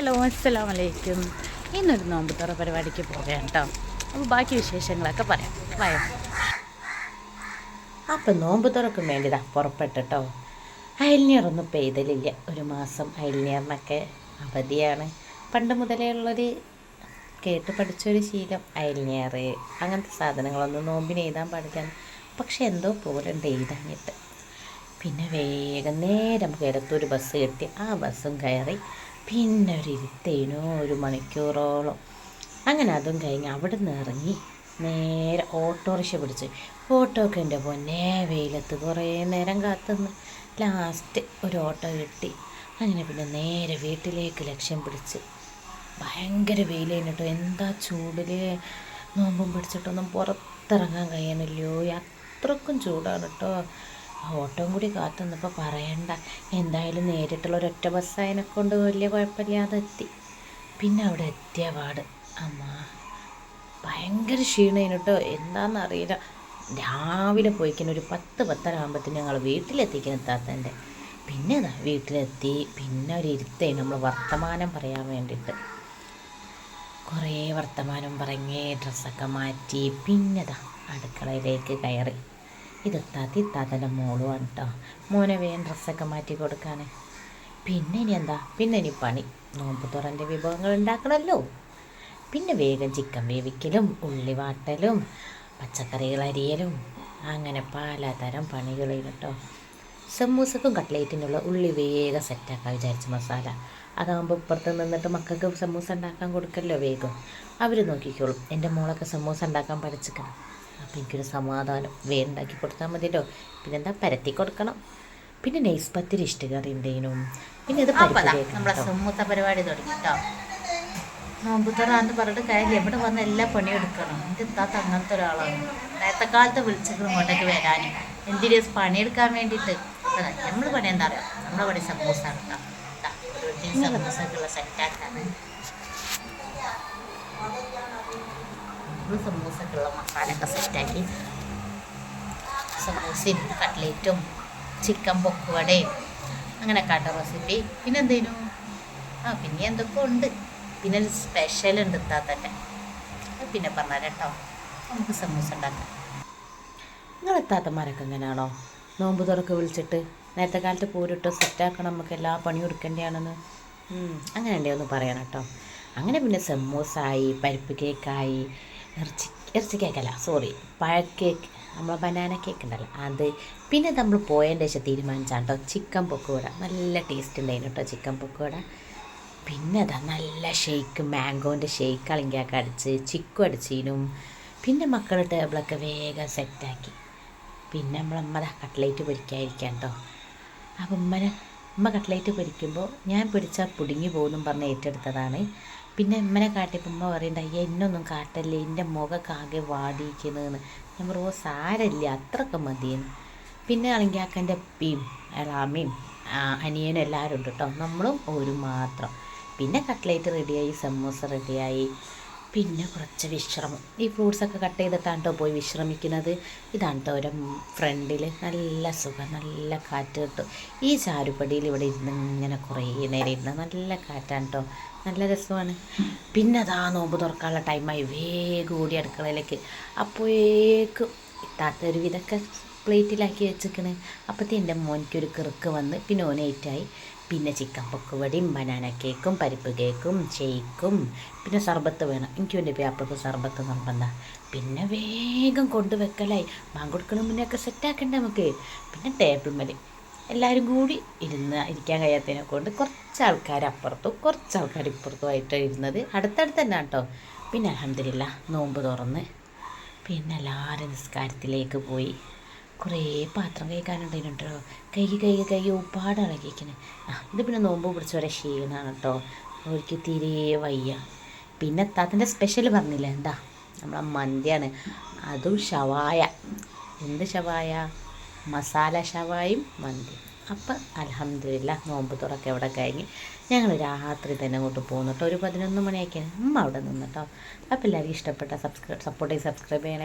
Hello അസ്സലാം വലൈക്കും ഇന്നൊരു നോമ്പ് തുറ പരിപാടിക്ക് പോകാം കേട്ടോ അപ്പോൾ ബാക്കി വിശേഷങ്ങളൊക്കെ പറയാം. വായോ. അപ്പം നോമ്പ് തുറക്കും വേണ്ടിതാ പുറപ്പെട്ടിട്ടോ അയൽനീറൊന്നും പെയ്തലില്ല. ഒരു മാസം അയൽനീറിനൊക്കെ അവധിയാണ്. പണ്ട് മുതലേ ഉള്ളൊരു കേട്ട് പഠിച്ചൊരു ശീലം അയൽനീർ. അങ്ങനത്തെ സാധനങ്ങളൊന്നും നോമ്പിന് എഴുതാൻ പാടില്ല. പക്ഷെ എന്തോ പോലെ എഴുതാനിട്ട് പിന്നെ വേഗം നേരെ നമുക്ക് ബസ് കിട്ടി ആ ബസ്സും കയറി പിന്നെ ഒരു ഇരുത്തേനു ഒരു മണിക്കൂറോളം. അങ്ങനെ അതും കഴിഞ്ഞ് അവിടെ നിന്ന് ഇറങ്ങി നേരെ ഓട്ടോറിക്ഷ പിടിച്ച്. ഓട്ടോക്ക് എന്റെ പൊന്നെ വെയിലത്ത് കുറേ നേരം കാത്തുനിന്ന്. ലാസ്റ്റ് ഒരു ഓട്ടോ കിട്ടി. അങ്ങനെ പിന്നെ നേരെ വീട്ടിലേക്ക് ലക്ഷ്യം പിടിച്ച്. ഭയങ്കര വെയിലേനു കേട്ടോ എന്താ ചൂടിൽ നോമ്പും പിടിച്ചിട്ടൊന്നും പുറത്തിറങ്ങാൻ കഴിയണില്ലയോ? അത്രക്കും ചൂടാണ് കേട്ടോ ഓട്ടവും കൂടി കാത്തു നിന്നപ്പോൾ പറയണ്ട. എന്തായാലും നേരിട്ടുള്ള ഒരൊറ്റ ബസ്സായതിനെ കൊണ്ട് വലിയ കുഴപ്പമില്ലാതെ എത്തി പിന്നെ അവിടെ എത്തിയ പാട്. അമ്മ ഭയങ്കര ക്ഷീണേനു കേട്ടോ എന്താണെന്നറിയില്ല രാവിലെ പോയിക്കുന്ന ഒരു പത്ത് പത്തര ആകുമ്പോഴത്തേന് ഞങ്ങൾ വീട്ടിലെത്തിക്കുന്ന താത്തന്റെ. പിന്നെ വീട്ടിലെത്തി. പിന്നെ ഒരു ഇരുത്തേനു നമ്മൾ വർത്തമാനം പറയാൻ വേണ്ടിയിട്ട് കുറേ വർത്തമാനം പറഞ്ഞ് ഡ്രസ്സൊക്കെ മാറ്റി. പിന്നെതാ അടുക്കളയിലേക്ക് കയറി. ഇതെത്താത്തി ഇത്താത്തന്റെ മോളുമാണ് കേട്ടോ മോനെ വേഗം ഡ്രസ്സൊക്കെ മാറ്റി കൊടുക്കാൻ പിന്നെ ഇനി എന്താ? പിന്നെ ഇനി പണി. നോമ്പ് തുറന്റെ വിഭവങ്ങൾ ഉണ്ടാക്കണമല്ലോ പിന്നെ വേഗം ചിക്കൻ വേവിക്കലും ഉള്ളി വാട്ടലും പച്ചക്കറികൾ അരിയലും അങ്ങനെ പലതരം പണികൾ കേട്ടോ സമൂസക്കും കട്ട്ലേറ്റിനുള്ള ഉള്ളി വേഗം സെറ്റാക്കാൻ വിചാരിച്ച മസാല. അതാകുമ്പോൾ ഇപ്പുറത്ത് നിന്നിട്ട് മക്കൾക്ക് സമൂസ ഉണ്ടാക്കാൻ കൊടുക്കല്ലോ വേഗം. അവർ നോക്കിക്കോളും. എന്റെ മോളൊക്കെ സമൂസ ഉണ്ടാക്കാൻ പഠിച്ചിക്കണം അപ്പോൾ എനിക്കൊരു സമാധാനം. വേണ്ടാക്കി കൊടുത്താൽ മതിയല്ലോ. പിന്നെന്താ? പരത്തി കൊടുക്കണം. പിന്നെ നെയ്സ് പത്തിരി ഇഷ്ടകറി എന്തെങ്കിലും പിന്നെ ഇത് സമൂഹത്തെ ദാ നമ്മളെ സുമ്മൂത്ത പരിപാടി തുടങ്ങി കേട്ടോ നോമ്പുത്തറാന്ന് പറഞ്ഞിട്ട് കാര്യം എവിടെ വന്ന് എല്ലാ പണിയും എടുക്കണം. എന്റെ ഇത്താത്ത അങ്ങനത്തെ ഒരാളാണ്. നേരത്തെ കാലത്ത് വിളിച്ചിട്ട് ഇങ്ങോട്ടേക്ക് വരാൻ എന്തിനു പണിയെടുക്കാൻ വേണ്ടിയിട്ട്? നമ്മൾ പണി എന്താ പറയുക നമ്മളെ പണി സമൂസ ഒരു സമൂസക്കുള്ള സെറ്റാക്കാണ് നമ്മൾ സമൂസക്കുള്ള മസാലയൊക്കെ സെറ്റാക്കി സമൂസയും കട്ട്ലേറ്റും ചിക്കൻ പൊക്കുവടയും അങ്ങനെ കാട്ട റെസിപ്പി പിന്നെ എന്തേനു? ആ പിന്നെ എന്തൊക്കെ ഉണ്ട്. പിന്നെ ഒരു സ്പെഷ്യൽ ഉണ്ട് ഇത്താ തന്നെ പിന്നെ പറഞ്ഞാൽ കേട്ടോ. നമുക്ക് സമൂസ ഉണ്ടാക്കാം. നിങ്ങളെ താത്തമാരൊക്കെ എങ്ങനെയാണോ? നോമ്പ് തുറക്ക് വിളിച്ചിട്ട് നേരത്തെ കാലത്ത് പോരിട്ടോ സെറ്റാക്കണം നമുക്ക് എല്ലാ പണിയും എടുക്കേണ്ടതാണെന്ന് അങ്ങനെ ഉണ്ടെന്ന് പറയണം കേട്ടോ. അങ്ങനെ പിന്നെ സമൂസായി പരിപ്പ് കേക്കായി ഇറച്ചി ഇറച്ചി കേക്കല്ല സോറി പഴക്കേക്ക് നമ്മൾ ബനാന കേക്ക് ഉണ്ടല്ലോ അത്. പിന്നെ നമ്മൾ പോയതിന്റെ ശേഷം തീരുമാനിച്ചാണ് കേട്ടോ ചിക്കൻ പൊക്കുവട നല്ല ടേസ്റ്റ് ഉണ്ടായിരുന്നു കേട്ടോ ചിക്കൻ പൊക്കുവട പിന്നെ അതാ നല്ല ഷെയ്ക്ക് മാംഗോന്റെ ഷെയ്ക്ക് അളിങ്കാക്ക അടിച്ച് ചിക്കു അടിച്ചീനും. പിന്നെ മക്കൾ ടേബിളൊക്കെ വേഗം സെറ്റാക്കി പിന്നെ നമ്മളമ്മ കട്ട്ലേറ്റ് പൊരിക്കാതിരിക്കാം കേട്ടോ അപ്പം ഉമ്മനെ ഉമ്മ കട്ട്ലേറ്റ് പൊരിക്കുമ്പോൾ ഞാൻ പൊരിച്ചാൽ പുടുങ്ങി പോകുമെന്നും പറഞ്ഞ് ഏറ്റെടുത്തതാണ്. പിന്നെ ഉമ്മനെ കാട്ടിയപ്പോൾ ഉമ്മ പറയണ്ട അയ്യ എന്നൊന്നും കാട്ടല്ലേ എന്റെ മുഖമൊക്കെ ആകെ വാടിയിരിക്കുന്നതെന്ന് ഞാൻ പറയുമ്പോൾ സാരമില്ല അത്രയൊക്കെ മതിയെന്ന്. പിന്നെ അളിങ്കാക്കന്റെ അപ്പിയും എളാമയും ആ, അനിയനും എല്ലാവരും ഉണ്ട് കേട്ടോ. നമ്മളും ഒരു മാത്രം. പിന്നെ കട്ട്ലേറ്റ് റെഡിയായി സമൂസ റെഡിയായി പിന്നെ കുറച്ച് വിശ്രമം. ഈ ഫ്രൂട്ട്സൊക്കെ കട്ട് ചെയ്തിട്ടാണ് കേട്ടോ പോയി വിശ്രമിക്കുന്നത്? ഇതാണ് കേട്ടോ ഒരു ഫ്രണ്ടിൽ നല്ല സുഖം നല്ല കാറ്റ് കിട്ടും. ഈ ചാരുപടിയിൽ ഇവിടെ ഇരുന്ന് ഇങ്ങനെ കുറേ നേരം ഇരുന്ന് നല്ല കാറ്റാണ് കേട്ടോ നല്ല രസമാണ്. പിന്നെ അതാ നോമ്പ് തുറക്കാനുള്ള ടൈമായി വേഗം കൂടി അടുക്കളയിലേക്ക്. അപ്പോഴേക്കും ഇത്താത്ത ഒരു വിധമൊക്കെ പ്ലേറ്റിലാക്കി വെച്ചിക്കണ് അപ്പോഴത്തെ എന്റെ മോനിക്ക് ഒരു കിറുക്ക് വന്ന് പിന്നെ ഓനേറ്റായി പിന്നെ ചിക്കൻ പൊക്കുവടിയും ബനാന കേക്കും പരിപ്പ് കേക്കും ഷെയ്ക്കും പിന്നെ സർബത്ത് വേണം. എനിക്കും എന്റെ പേപ്പർക്ക് സർബത്ത് നിർബന്ധം. പിന്നെ വേഗം കൊണ്ടുവെക്കലായി ബാങ്ക് കൊടുക്കണ മുന്നേ ഒക്കെ സെറ്റാക്കണ്ടേ നമുക്ക്? പിന്നെ ടേബിൾ മതി എല്ലാവരും കൂടി ഇരുന്ന് ഇരിക്കാൻ കഴിയാത്തതിനെ കൊണ്ട് കുറച്ച് ആൾക്കാർ അപ്പുറത്തും കുറച്ച് ആൾക്കാർ ഇപ്പുറത്തുമായിട്ട് ഇരുന്നത്. അടുത്തടുത്ത് തന്നെ കേട്ടോ പിന്നെ അലഹമില്ല നോമ്പ് തുറന്ന്. പിന്നെ എല്ലാവരും നിസ്കാരത്തിലേക്ക് പോയി. കുറേ പാത്രം കഴിക്കാനുണ്ടായിട്ടുണ്ടോ കൈ കൈ കൈ ഉപ്പാട് ഇളകിയിരിക്കണേ ആ ഇത് പിന്നെ നോമ്പ് പിടിച്ച വരെ ക്ഷീണമാണ് കേട്ടോ. അവർക്ക് തീരെ വയ്യ. പിന്നെ താത്തന്റെ സ്പെഷ്യൽ പറഞ്ഞില്ലേ? എന്താ? നമ്മളെ മന്തിയാണ്. അതും ഷവായ എന്ത് ഷവായ മസാല ഷവായും മന്തി. അപ്പം അലഹമില്ല നോമ്പ് തുറക്ക അവിടെ കഴിഞ്ഞ് ഞങ്ങൾ രാത്രി തന്നെ അങ്ങോട്ട് പോകുന്നു കേട്ടോ. ഒരു പതിനൊന്ന് മണിയൊക്കെയാണ് അമ്മ അവിടെ നിന്ന് കേട്ടോ. അപ്പോൾ ഇഷ്ടപ്പെട്ട സബ്സ്ക്രൈബ് സപ്പോർട്ട് ചെയ്ത് സബ്സ്ക്രൈബ് ചെയ്യണേ.